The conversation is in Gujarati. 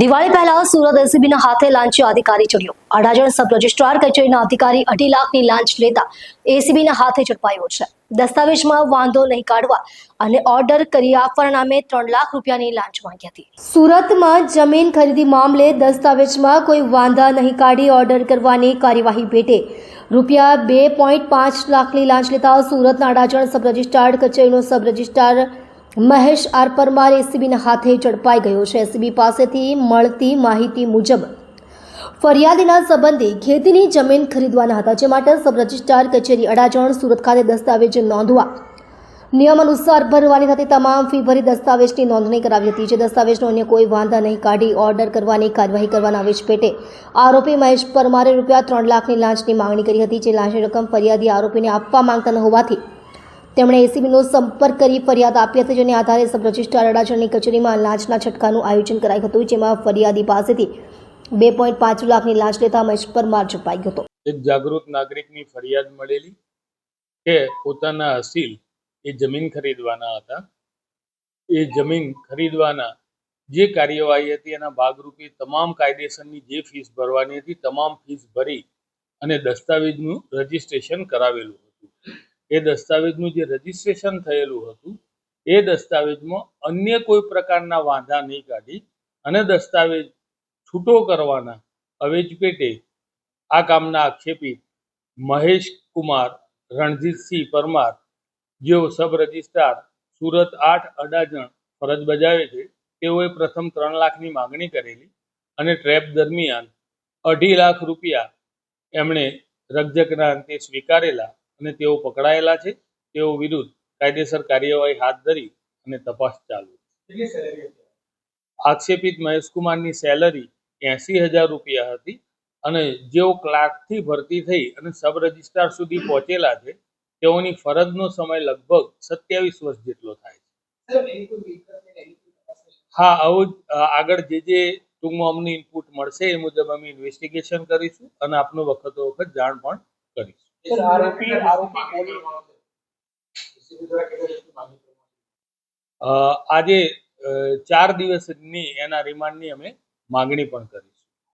દિવાળી પહેલા સુરત એસીબીના હાથે લાંચી અધિકારી ચડ્યો. અડાજણ સબ રજિસ્ટ્રાર કચેરીના અધિકારી અઢી લાખની લાંચ લેતા એસીબીના હાથે ઝડપાયો છે. દસ્તાવેજમાં વાંધો નહીં કાઢવા અને ઓર્ડર કરી આપવાના નામે ત્રણ લાખ રૂપિયાની લાંચ માંગી હતી. સુરતમાં જમીન ખરીદી મામલે દસ્તાવેજમાં કોઈ વાંધા નહીં કાઢી ઓર્ડર કરવાની કાર્યવાહી પેટે રૂપિયા બે પોઈન્ટ પાંચ લાખની લાંચ લેતા સુરતના અડાજણ સબ રજિસ્ટ્રાર કચેરીનો sub registrar Mahesh R Parmar એસીબીના હાથે ઝડપાઈ ગયો છે. એસીબી પાસેથી મળતી માહિતી મુજબ, ફરિયાદીના સંબંધી ખેતીની જમીન ખરીદવાના હતા. જે માટે સબ રજિસ્ટ્રાર કચેરી અડાજણ, સુરત ખાતે દસ્તાવેજ નોંધવા નિયમ અનુસાર ભરવાની સાથે તમામ ફી ભરી દસ્તાવેજની નોંધણી કરાવી હતી. જે દસ્તાવેજનો અન્ય કોઈ વાંધા નહીં કાઢી ઓર્ડર કરવાની કાર્યવાહી કરવાના આવેશ પેટે આરોપી મહેશ પરમારે રૂપિયા ત્રણ લાખની લાંચની માંગણી કરી હતી. જે લાંચની રકમ ફરિયાદી આરોપીને આપવા માંગતા ન હોવાથી તેમણે એસીબીનો સંપર્ક કરી ફરિયાદ આપી હતી, જેને આધારે સબ રજિસ્ટ્રાર અડાજણની કચેરીમાં લાંચના છટકાનું આયોજન કરાયું હતું, જેમાં ફરિયાદી પાસેથી બે પોઈન્ટ પાંચ લાખની લાંચ લેતા મહેશ પરમાર ઝડપાઈ ગયો હતો. એક જાગૃત નાગરિકની ફરિયાદ મળેલી કે પોતાના અસીલ એ જમીન ખરીદવાના હતા. એ જમીન ખરીદવાના જે કાર્યવાહી હતી, એના ભાગરૂપે તમામ કાયદેસરની જે ફીસ ભરવાની હતી, તમામ ફીસ ભરી અને દસ્તાવેજનું રજીસ્ટ્રેશન કરાવેલું હતું. એ દસ્તાવેજનું જે રજીસ્ટ્રેશન થયેલું હતું, એ દસ્તાવેજમાં અન્ય કોઈ પ્રકારના વાંધા નહીં કાઢી અને દસ્તાવેજ છૂટો કરવાના અવેજ પેટે આ કામના આક્ષેપી મહેશ કુમાર રણજીતસિંહ પરમાર, જેઓ સબ રજિસ્ટ્રાર, સુરત આઠ અડાજણ ફરજ બજાવે છે, તેઓએ પ્રથમ ત્રણ લાખની માગણી કરેલી અને ટ્રેપ દરમિયાન અઢી લાખ રૂપિયા એમણે રગજકના અંતે સ્વીકારેલા અને તેઓ પકડાયેલા છે તેઓ વિરુદ્ધ કાયદેસર કાર્યવાહી હાથ ધરી અને તપાસ ચાલુ આક્ષેપિત મહેશકુમારની સેલરી એસી હજાર રૂપિયા હતી અને જેઓ ક્લાર્કથી ભરતી થઈ અને સબ રજિસ્ટ્રાર સુધી પહોંચેલા છે તેઓની ફરજનો સમય લગભગ સત્યાવીસ વર્ષ જેટલો થાય છે. હા આવું આગળ જે જે ટૂંકમાં અમને ઇનપુટ મળશે એ મુજબ અમે ઇન્વેસ્ટિગેશન કરીશું અને આપનો વખતો વખત જાણ પણ કરીશું. આજે ચાર દિવસની એના રિમાન્ડની અમે માગણી પણ કરી.